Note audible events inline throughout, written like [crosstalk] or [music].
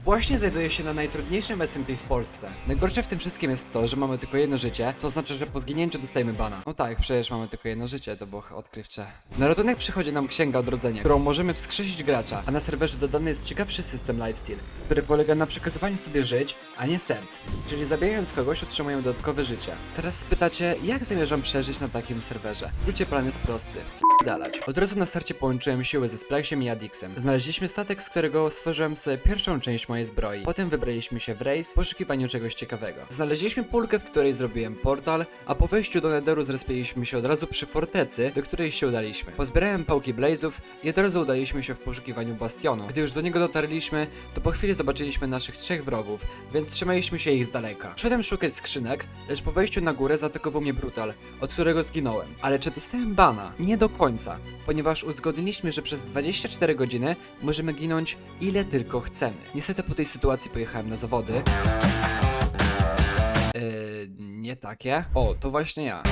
Właśnie znajduję się na najtrudniejszym SMP w Polsce. Najgorsze w tym wszystkim jest to, że mamy tylko jedno życie, co oznacza, że po zginięciu dostajemy bana. No tak, przecież mamy tylko jedno życie, to było odkrywcze. Na ratunek przychodzi nam księga odrodzenia, którą możemy wskrzesić gracza, a na serwerze dodany jest ciekawszy system lifesteal, który polega na przekazywaniu sobie żyć, a nie serc. Czyli zabijając kogoś otrzymujemy dodatkowe życie. Teraz spytacie, jak zamierzam przeżyć na takim serwerze? W skrócie plan jest prosty. Dalać. Od razu na starcie połączyłem siły ze Splexiem i Adixem. Znaleźliśmy statek, z którego stworzyłem sobie pierwszą część mojej zbroi. Potem wybraliśmy się w rejs w poszukiwaniu czegoś ciekawego. Znaleźliśmy pulkę, w której zrobiłem portal, a po wejściu do Netheru zrespiliśmy się od razu przy fortecy, do której się udaliśmy. Pozbierałem pałki blazów i od razu udaliśmy się w poszukiwaniu bastionu. Gdy już do niego dotarliśmy, to po chwili zobaczyliśmy naszych trzech wrogów, więc trzymaliśmy się ich z daleka. Szedłem szukać skrzynek, lecz po wejściu na górę zaatakował mnie brutal, od którego zginąłem. Ale czy dostałem bana? Nie do końca, ponieważ uzgodniliśmy, że przez 24 godziny możemy ginąć ile tylko chcemy. Niestety po tej sytuacji pojechałem na zawody. Yy, nie takie? O, to właśnie ja.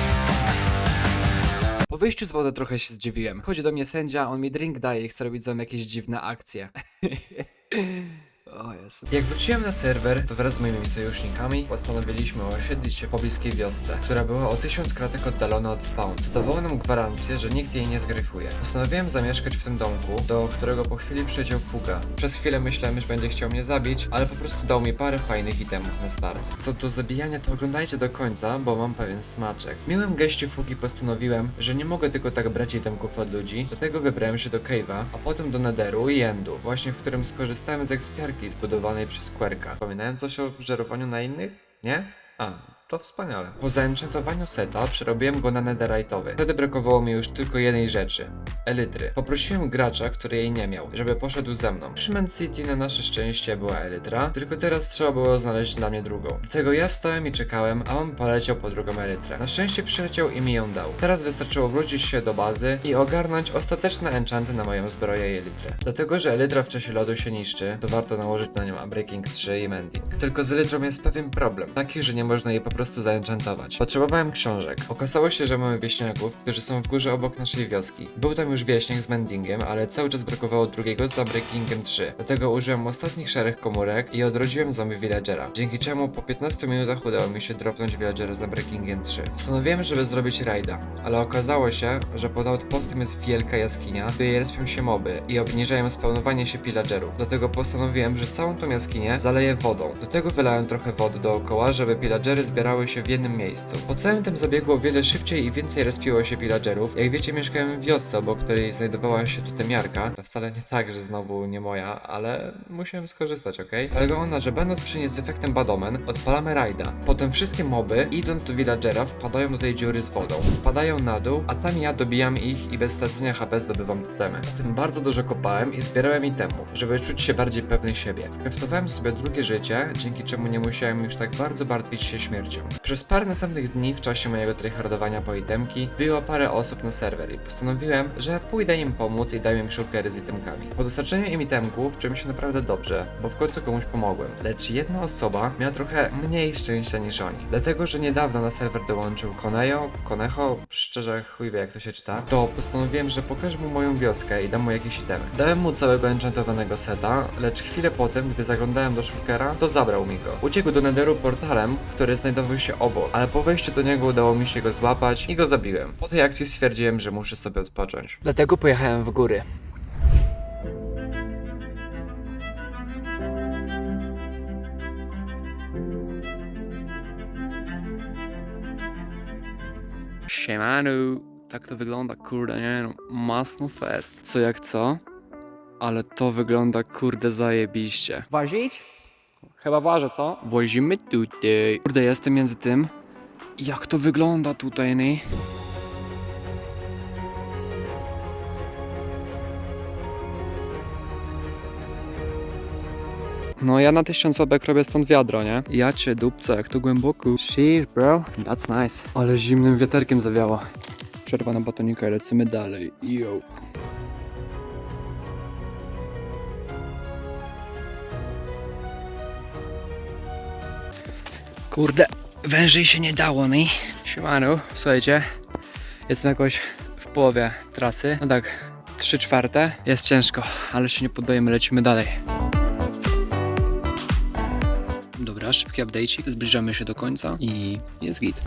Po wyjściu z wody trochę się zdziwiłem. Chodzi do mnie sędzia, on mi drink daje i chce robić ze mną jakieś dziwne akcje. [laughs] O. Jak wróciłem na serwer, to wraz z moimi sojusznikami postanowiliśmy osiedlić się w pobliskiej wiosce, która była o tysiąc kratek oddalona od spawn, co dawało nam gwarancję, że nikt jej nie zgryfuje. Postanowiłem zamieszkać w tym domku, do którego po chwili przyleciał Fuga. Przez chwilę myślałem, że będzie chciał mnie zabić, ale po prostu dał mi parę fajnych itemów na start. Co do zabijania, to oglądajcie do końca, bo mam pewien smaczek. W miłym geście Fugi postanowiłem, że nie mogę tylko tak brać itemków od ludzi, dlatego wybrałem się do Cave'a, a potem do Netheru i Endu, właśnie w którym skorzystałem z ekspiarki zbudowanej przez Querka. Wspominałem coś o żerowaniu na innych? Nie? A, to wspaniale. Po zaenchantowaniu seta przerobiłem go na netherite'owy. Wtedy brakowało mi już tylko jednej rzeczy. Elytry. Poprosiłem gracza, który jej nie miał, żeby poszedł ze mną. Przy Man City na nasze szczęście była elytra, tylko teraz trzeba było znaleźć dla mnie drugą. Dlatego ja stałem i czekałem, a on poleciał po drugą elytrę. Na szczęście przyleciał i mi ją dał. Teraz wystarczyło wrócić się do bazy i ogarnąć ostateczne enchanty na moją zbroję i. Dlatego, że elytra w czasie lodu się niszczy, to warto nałożyć na nią Breaking 3 i Mending. Tylko z elytrą jest pewien problem, taki, że nie można jej po prostu zaenchantować. Potrzebowałem książek. Okazało się, że mamy wieśniaków, którzy są w górze obok naszej wioski. Był tam już wieśniak z Mendingiem, ale cały czas brakowało drugiego z Breakingiem 3. Dlatego użyłem ostatnich szarych komórek i odrodziłem zombie villagera. Dzięki czemu po 15 minutach udało mi się dropnąć villagera za Breakingiem 3. Postanowiłem, żeby zrobić rajda, ale okazało się, że pod outpostem jest wielka jaskinia, w której respią się moby i obniżają spawnowanie się pillagerów. Dlatego postanowiłem, że całą tą jaskinię zaleję wodą. Do tego wylałem trochę wody dookoła, żeby pillagery zbierały się w jednym miejscu. Po całym tym zabiegu o wiele szybciej i więcej respiło się pillagerów. Jak wiecie, mieszkałem w wiosce, obok której znajdowała się totemiarka. To wcale nie tak, że znowu nie moja, ale musiałem skorzystać, ok? Polega ona, że będąc przy niej z efektem Badomen, odpalamy rajda. Potem wszystkie moby, idąc do villagera, wpadają do tej dziury z wodą. Spadają na dół, a tam ja dobijam ich i bez stracenia HP zdobywam totemy. Potem bardzo dużo kopałem i zbierałem itemów, żeby czuć się bardziej pewny siebie. Skreftowałem sobie drugie życie, dzięki czemu nie musiałem już tak bardzo martwić się śmiercią. Przez parę następnych dni w czasie mojego tryhardowania po itemki było parę osób na serwer i postanowiłem, że pójdę im pomóc i dam im shulkery z itemkami. Po dostarczeniu im itemków czułem się naprawdę dobrze, bo w końcu komuś pomogłem. Lecz jedna osoba miała trochę mniej szczęścia niż oni. Dlatego, że niedawno na serwer dołączył Konejo, Konecho, szczerze chuj wie jak to się czyta, to postanowiłem, że pokażę mu moją wioskę i dam mu jakieś itemy. Dałem mu całego enchantowanego seta, lecz chwilę potem, gdy zaglądałem do shulkera, to zabrał mi go. Uciekł do netheru portalem, który znajdował się obok, ale po wejściu do niego udało mi się go złapać i go zabiłem. Po tej akcji stwierdziłem, że muszę sobie odpocząć. Dlatego pojechałem w góry. Siemanu. Tak to wygląda, kurde, nie no, masno fest. Co jak co? Ale to wygląda, kurde, zajebiście. Wozić? Chyba ważę, co? Wozimy tutaj. Kurde, jestem między tym. Jak to wygląda tutaj, nie? No ja na tysiąc łapek robię stąd wiadro, nie? Ja cię dupca, jak to głęboko. Sheesh, bro. That's nice. Ale zimnym wiaterkiem zawiało. Przerwa na batonika i lecimy dalej. Yo. Kurde, wężej się nie dało, nie? Siemanu, słuchajcie, jestem jakoś w połowie trasy. No tak, trzy czwarte. Jest ciężko, ale się nie poddajemy, lecimy dalej. Dobra, szybki update'ik. Zbliżamy się do końca i jest git.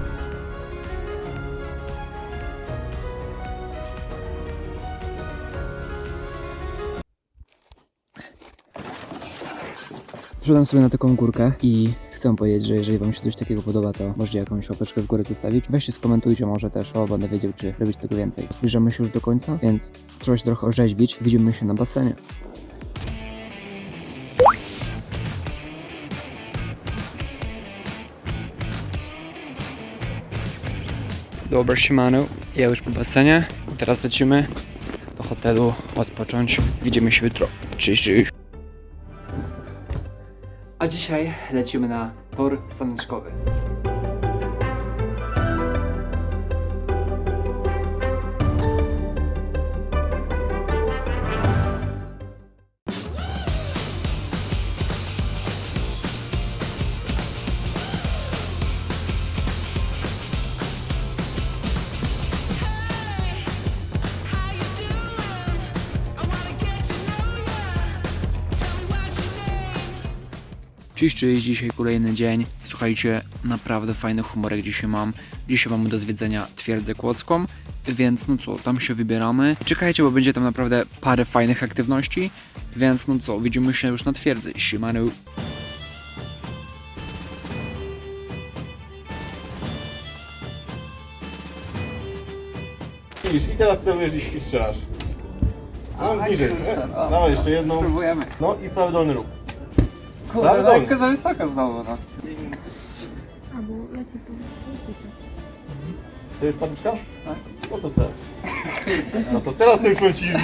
Wszedłem sobie na taką górkę i chcę powiedzieć, że jeżeli wam się coś takiego podoba, to możecie jakąś łapeczkę w górę zostawić. Weźcie skomentujcie może też, o będę wiedział, czy robić tego więcej. Zbliżamy się już do końca, więc trzeba się trochę orzeźwić. Widzimy się na basenie. Dobra, siemano. Ja już po basenie. Teraz lecimy do hotelu odpocząć. Widzimy się jutro. Cześć, cześć. Dzisiaj lecimy na tor staneczkowy. Cześć, cześć, dzisiaj kolejny dzień. Słuchajcie, naprawdę fajny humorek dzisiaj mam. Dzisiaj mamy do zwiedzenia Twierdzę Kłodzką, więc no co, tam się wybieramy. Czekajcie, bo będzie tam naprawdę parę fajnych aktywności, więc no co, widzimy się już na Twierdzy. Widzisz, i teraz celujesz i, i strzelasz. No, bliżej. nie? Dawaj jeszcze jedną. Spróbujemy. No i prawy dolny róg. Kurde, Prawy dolny. lekko za wysoko znowu, no. To już patyczka? Tak. No to teraz. No to teraz to już powiem ci już